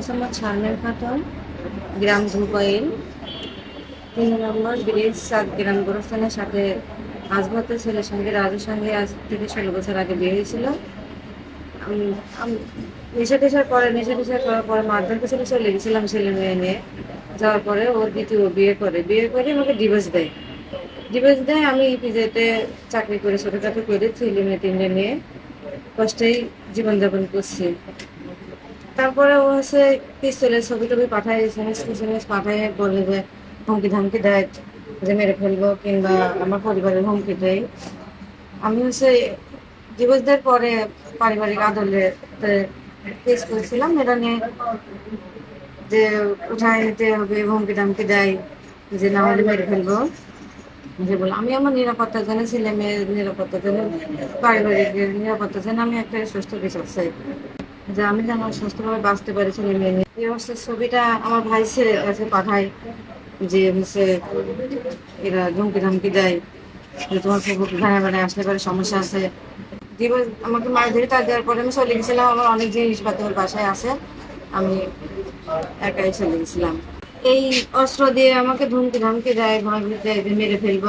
মোসাম্মদ শারমিন খাতুন, গ্রাম ধুপাইল তিন নম্বর ব্রিজ সাত গ্রাম গোরস্থানের সাথে আজমতের ছেলের সঙ্গে, রাজুর সঙ্গে আজ থেকে ষোলো বছর আগে বিয়ে হয়েছিল। নেশা টেশার পরে নেশা টেশা করার পরে মারধর পেছনে চলে গেছিলাম ছেলে মেয়ে নিয়ে। যাওয়ার পরে ওর দ্বিতীয় বিয়ে করে। বিয়ে করে আমাকে ডিভোর্স দেয়। ডিভোর্স দেয়, আমি ইপিজেতে চাকরি করে, ছোটোখাটো করে ছেলে মেয়ে, তিনটে নিয়ে কষ্টেই জীবনযাপন করছি। তারপরে ও হচ্ছে পিস্তলের ছবি টবি পাঠায় এস এম এস এস পাঠায়, বলে যে হুমকি ধামকি দেয়, যে মেরে ফেলব কিংবা আমার পরিবারের হুমকি দেয়। আমি হচ্ছে দেওয়ার পরে পারিবারিক আদলে কেস করেছিলাম, এটা নিয়ে যে উঠায় নিতে হবে, হুমকি টামকি দেয়, যে না হলে মেরে ফেলব। যে বলে, আমি আমার নিরাপত্তার জন্য ছেলে মেয়ের নিরাপত্তার জন্য পারিবারিক নিরাপত্তার জন্য আমি একটা সুস্থ বিচার চাই। যে আমি যেন সুস্থভাবে বাঁচতে পারি ছেলে মেয়ে নিয়ে। অবস্থার ছবিটা আমার ভাই ছেলের কাছে পাঠায় যে হচ্ছে এরা ধমকি ধমকি দেয়, যে তোমার খুব ভাড়া ভাড়া আসলে পরে, সমস্যা আছে। দিবস আমাকে মাছ ধরে তার দেওয়ার পরে আমি চলে গেছিলাম, আমার অনেক জিনিসপাতি আমার বাসায় আছে, আমি একাই চলে গেছিলাম। এই অস্ত্র দিয়ে আমাকে ধমকি ধমকি দেয় ভয় দেয় মেরে ফেলব।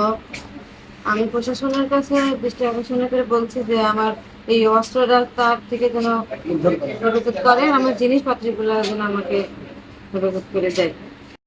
আমি প্রশাসনের কাছে দৃষ্টি আকর্ষণ করে বলছি যে আমার এই অস্ত্রটা তার থেকে যেন হেফাজত করে। আমার জিনিসপত্রগুলো যেন আমাকে হেফাজত করে দেয়।